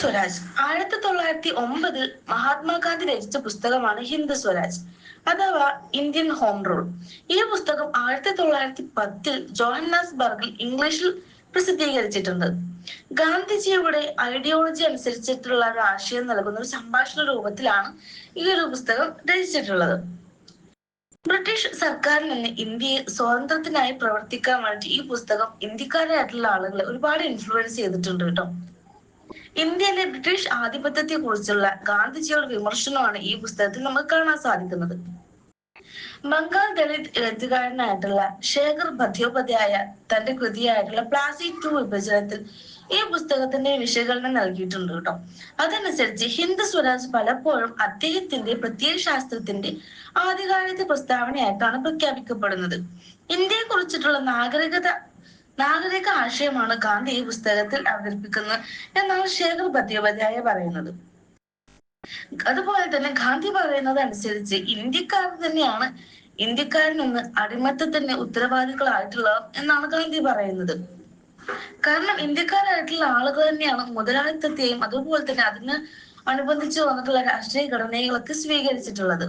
സ്വരാജ്. ആയിരത്തി തൊള്ളായിരത്തി ഒമ്പതിൽ മഹാത്മാഗാന്ധി രചിച്ച പുസ്തകമാണ് ഹിന്ദു സ്വരാജ് അഥവാ ഇന്ത്യൻ ഹോം റൂൾ. ഈ പുസ്തകം ആയിരത്തി തൊള്ളായിരത്തി പത്തിൽ ജോഹന്നാസ് ബർഗിൽ ഇംഗ്ലീഷിൽ പ്രസിദ്ധീകരിച്ചിട്ടുണ്ട്. ഗാന്ധിജിയുടെ ഐഡിയോളജി അനുസരിച്ചിട്ടുള്ള ഒരു ആശയം നൽകുന്ന ഒരു സംഭാഷണ രൂപത്തിലാണ് ഈ ഒരു പുസ്തകം രചിച്ചിട്ടുള്ളത്. ബ്രിട്ടീഷ് സർക്കാരിൽ നിന്ന് ഇന്ത്യയെ സ്വാതന്ത്ര്യത്തിനായി പ്രവർത്തിക്കാൻ വേണ്ടി ഈ പുസ്തകം ഇന്ത്യക്കാരായിട്ടുള്ള ആളുകളെ ഒരുപാട് ഇൻഫ്ലുവൻസ് ചെയ്തിട്ടുണ്ട് കേട്ടോ. ഇന്ത്യയിലെ ബ്രിട്ടീഷ് ആധിപത്യത്തെ കുറിച്ചുള്ള ഗാന്ധിജിയുടെ വിമർശനമാണ് ഈ പുസ്തകത്തിൽ നമുക്ക് കാണാൻ സാധിക്കുന്നത്. ബംഗാൾ ദളിത് എഴുത്തുകാരനായിട്ടുള്ള ശേഖർ ബദ്യോപാധ്യായ തന്റെ കൃതിയായിട്ടുള്ള പ്ലാസി ടു വിഭജനത്തിൽ ഈ പുസ്തകത്തിന്റെ വിശകലനം നൽകിയിട്ടുണ്ട് കേട്ടോ. അതനുസരിച്ച് ഹിന്ദു സ്വരാജ് പലപ്പോഴും അദ്ദേഹത്തിന്റെ പ്രത്യയശാസ്ത്രത്തിന്റെ ആധികാരിക പ്രസ്താവനയായിട്ടാണ് പ്രഖ്യാപിക്കപ്പെടുന്നത്. ഇന്ത്യയെ കുറിച്ചിട്ടുള്ള നാഗരികത നാഗരിക ആശയമാണ് ഗാന്ധി ഈ പുസ്തകത്തിൽ അവതരിപ്പിക്കുന്നത് എന്നാണ് ശേഖർ ബദ്യോപാധ്യായ പറയുന്നത്. അതുപോലെ തന്നെ ഗാന്ധി പറയുന്നത് അനുസരിച്ച് ഇന്ത്യക്കാർ തന്നെയാണ് ഇന്ത്യക്കാരിൽ നിന്ന് അടിമത്തത്തിന് ഉത്തരവാദികളായിട്ടുള്ളത് എന്നാണ് ഗാന്ധി പറയുന്നത്. കാരണം ഇന്ത്യക്കാരായിട്ടുള്ള ആളുകൾ തന്നെയാണ് മുതലാളിത്തത്തെയും അതുപോലെ തന്നെ അതിന് അനുബന്ധിച്ച് വന്നിട്ടുള്ള രാഷ്ട്രീയ ഘടനകളൊക്കെ സ്വീകരിച്ചിട്ടുള്ളത്.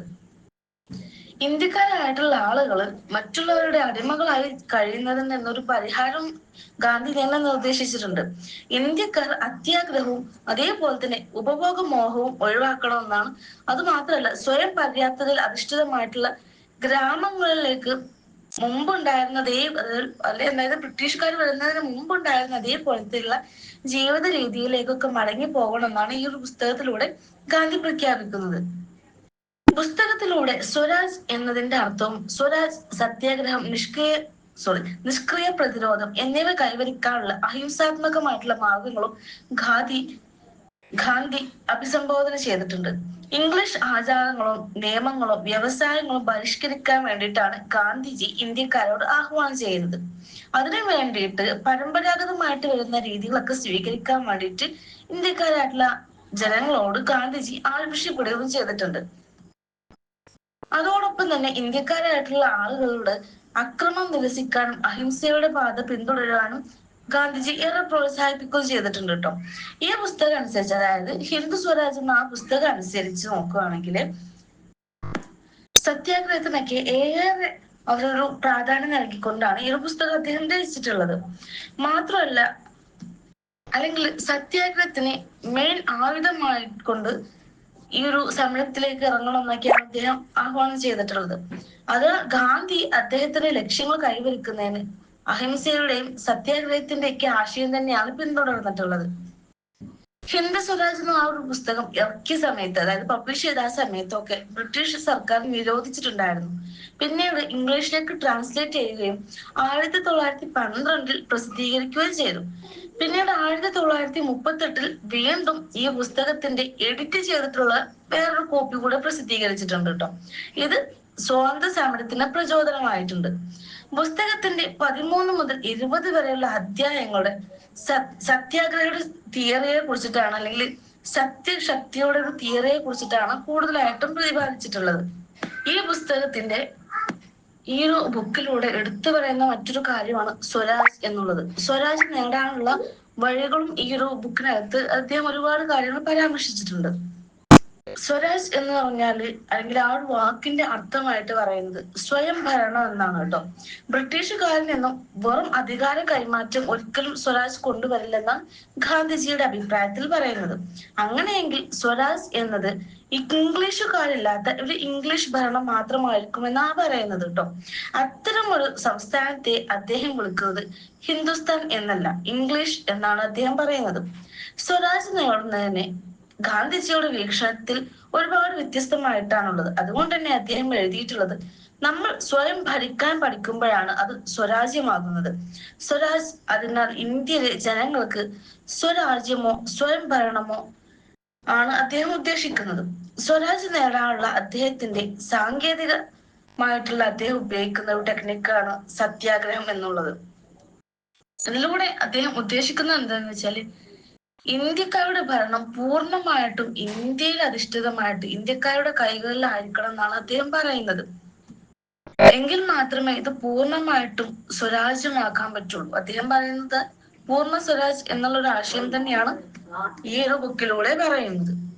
ഇന്ത്യക്കാരായിട്ടുള്ള ആളുകൾ മറ്റുള്ളവരുടെ അടിമകളായി കഴിയുന്നതിൽ നിന്നൊരു പരിഹാരം ഗാന്ധി തന്നെ നിർദ്ദേശിച്ചിട്ടുണ്ട്. ഇന്ത്യക്കാർ അത്യാഗ്രഹവും അതേപോലെ തന്നെ ഉപഭോഗ മോഹവും ഒഴിവാക്കണമെന്നാണ്. അത് മാത്രമല്ല സ്വയം പര്യാപ്തതയിൽ അധിഷ്ഠിതമായിട്ടുള്ള ഗ്രാമങ്ങളിലേക്ക് മുമ്പുണ്ടായിരുന്ന അതേ അല്ലെ അതായത് ബ്രിട്ടീഷുകാർ വരുന്നതിന് മുമ്പുണ്ടായിരുന്ന അതേപോലത്തെയുള്ള ജീവിത രീതിയിലേക്കൊക്കെ മടങ്ങി പോകണമെന്നാണ് ഈ ഒരു പുസ്തകത്തിലൂടെ ഗാന്ധി പ്രഖ്യാപിക്കുന്നത്. പുസ്തകത്തിലൂടെ സ്വരാജ് എന്നതിന്റെ അർത്ഥവും സ്വരാജ് സത്യാഗ്രഹം നിഷ്ക്രിയ സോറി നിഷ്ക്രിയ പ്രതിരോധം എന്നിവ കൈവരിക്കാനുള്ള അഹിംസാത്മകമായിട്ടുള്ള മാർഗങ്ങളും ഗാന്ധി ഗാന്ധി അഭിസംബോധന ചെയ്തിട്ടുണ്ട്. ഇംഗ്ലീഷ് ആചാരങ്ങളും നിയമങ്ങളും വ്യവസായങ്ങളും പരിഷ്കരിക്കാൻ വേണ്ടിയിട്ടാണ് ഗാന്ധിജി ഇന്ത്യക്കാരോട് ആഹ്വാനം ചെയ്യുന്നത്. അതിനു വേണ്ടിയിട്ട് പരമ്പരാഗതമായിട്ട് വരുന്ന രീതികളൊക്കെ സ്വീകരിക്കാൻ വേണ്ടിയിട്ട് ഇന്ത്യക്കാരായിട്ടുള്ള ജനങ്ങളോട് ഗാന്ധിജി ആവശ്യപ്പെടുകയും ചെയ്തിട്ടുണ്ട്. അതോടൊപ്പം തന്നെ ഇന്ത്യക്കാരായിട്ടുള്ള ആളുകളോട് അക്രമം നിരസിക്കാനും അഹിംസയുടെ പാത പിന്തുടരാനും ഗാന്ധിജി ഏറെ പ്രോത്സാഹിപ്പിക്കുകയും ചെയ്തിട്ടുണ്ട് കേട്ടോ. ഈ പുസ്തകം അനുസരിച്ച് അതായത് ഹിന്ദു സ്വരാജ് എന്ന ആ പുസ്തകം അനുസരിച്ച് നോക്കുകയാണെങ്കിൽ സത്യാഗ്രഹത്തിനൊക്കെ ഏറെ അവരൊരു പ്രാധാന്യം നൽകിക്കൊണ്ടാണ് ഈ ഒരു പുസ്തകം അദ്ദേഹം രചിച്ചിട്ടുള്ളത്. മാത്രമല്ല അല്ലെങ്കിൽ സത്യാഗ്രഹത്തിന് മെയിൻ ആയുധമായി കൊണ്ട് ഈ ഒരു സമരത്തിലേക്ക് ഇറങ്ങണം എന്നൊക്കെയാണ് അദ്ദേഹം ആഹ്വാനം ചെയ്തിട്ടുള്ളത്. അത് ഗാന്ധി അദ്ദേഹത്തിന്റെ ലക്ഷ്യങ്ങൾ കൈവരിക്കുന്നതിന് അഹിംസയുടെയും സത്യാഗ്രഹത്തിന്റെ ഒക്കെ ആശയം തന്നെയാണ് പിന്തുടർന്നിട്ടുള്ളത്. ഹിന്ദു സ്വരാജ് എന്ന ആ ഒരു പുസ്തകം ഇറക്കിയ സമയത്ത് അതായത് പബ്ലിഷ് ചെയ്ത ആ സമയത്തൊക്കെ ബ്രിട്ടീഷ് സർക്കാർ നിരോധിച്ചിട്ടുണ്ടായിരുന്നു. പിന്നീട് ഇംഗ്ലീഷിലേക്ക് ട്രാൻസ്ലേറ്റ് ചെയ്യുകയും ആയിരത്തി തൊള്ളായിരത്തി പന്ത്രണ്ടിൽ പ്രസിദ്ധീകരിക്കുകയും ചെയ്തു. പിന്നീട് ആയിരത്തി തൊള്ളായിരത്തി മുപ്പത്തെട്ടിൽ വീണ്ടും ഈ പുസ്തകത്തിന്റെ എഡിറ്റ് ചെയ്തിട്ടുള്ള വേറൊരു കോപ്പി കൂടെ പ്രസിദ്ധീകരിച്ചിട്ടുണ്ട് കേട്ടോ ഇത് സ്വാതന്ത്ര്യ സമരത്തിന് പ്രചോദനമായിട്ടുണ്ട്. പുസ്തകത്തിന്റെ പതിമൂന്ന് മുതൽ ഇരുപത് വരെയുള്ള അധ്യായങ്ങളുടെ സത്യാഗ്രഹയുടെ തിയറിയെ കുറിച്ചിട്ടാണ് അല്ലെങ്കിൽ സത്യശക്തിയുടെ ഒരു തിയറിയെ കുറിച്ചിട്ടാണ് കൂടുതലായിട്ടും പ്രതിപാദിച്ചിട്ടുള്ളത്. ഈ പുസ്തകത്തിന്റെ ഈ ഒരു ബുക്കിലൂടെ എടുത്തു പറയുന്ന മറ്റൊരു കാര്യമാണ് സ്വരാജ് എന്നുള്ളത്. സ്വരാജ് നേടാനുള്ള വഴികളും ഈ ഒരു ബുക്കിനകത്ത് അദ്ദേഹം ഒരുപാട് കാര്യങ്ങൾ പരാമർശിച്ചിട്ടുണ്ട്. സ്വരാജ് എന്ന് പറഞ്ഞാൽ അല്ലെങ്കിൽ ആ ഒരു വാക്കിന്റെ അർത്ഥമായിട്ട് പറയുന്നത് സ്വയം ഭരണം എന്നാണ് കേട്ടോ. ബ്രിട്ടീഷുകാരിൽ നിന്നും വെറും അധികാര കൈമാറ്റം ഒരിക്കലും സ്വരാജ് കൊണ്ടുവരില്ലെന്നാണ് ഗാന്ധിജിയുടെ അഭിപ്രായത്തിൽ പറയുന്നത്. അങ്ങനെയെങ്കിൽ സ്വരാജ് എന്നത് ഇംഗ്ലീഷുകാരില്ലാത്ത ഒരു ഇംഗ്ലീഷ് ഭരണം മാത്രമായിരിക്കും എന്നാണ് പറയുന്നത് കേട്ടോ. അത്തരം ഒരു സംസ്ഥാനത്തെ അദ്ദേഹം വിളിക്കുന്നത് ഹിന്ദുസ്ഥാൻ എന്നല്ല ഇംഗ്ലീഷ് എന്നാണ് അദ്ദേഹം പറയുന്നത്. സ്വരാജ് നേടുന്നതിനെ ഗാന്ധിജിയുടെ വീക്ഷണത്തിൽ ഒരുപാട് വ്യത്യസ്തമായിട്ടാണുള്ളത്. അതുകൊണ്ട് തന്നെ അദ്ദേഹം എഴുതിയിട്ടുള്ളത് നമ്മൾ സ്വയം ഭരിക്കാൻ പഠിക്കുമ്പോഴാണ് അത് സ്വരാജ്യമാകുന്നത്. സ്വരാജ് അതിനാൽ ഇന്ത്യയിലെ ജനങ്ങൾക്ക് സ്വരാജ്യമോ സ്വയം ഭരണമോ ആണ് അദ്ദേഹം ഉദ്ദേശിക്കുന്നത്. സ്വരാജ് നേടാനുള്ള അദ്ദേഹത്തിന്റെ സാങ്കേതികമായിട്ടുള്ള അദ്ദേഹം ഉപയോഗിക്കുന്ന ഒരു ടെക്നിക്കാണ് സത്യാഗ്രഹം എന്നുള്ളത്. അതിലൂടെ അദ്ദേഹം ഉദ്ദേശിക്കുന്നത് എന്താണെന്ന് വെച്ചാൽ ഇന്ത്യക്കാരുടെ ഭരണം പൂർണമായിട്ടും ഇന്ത്യയിൽ അധിഷ്ഠിതമായിട്ട് ഇന്ത്യക്കാരുടെ കൈകളിലായിരിക്കണം എന്നാണ് അദ്ദേഹം പറയുന്നത്. എങ്കിൽ മാത്രമേ ഇത് പൂർണമായിട്ടും സ്വരാജ്യമാക്കാൻ പറ്റുള്ളൂ. അദ്ദേഹം പറയുന്നത് പൂർണ സ്വരാജ് എന്നുള്ള ഒരു ആശയം തന്നെയാണ് ഈ ഒരു ബുക്കിലൂടെ പറയുന്നത്.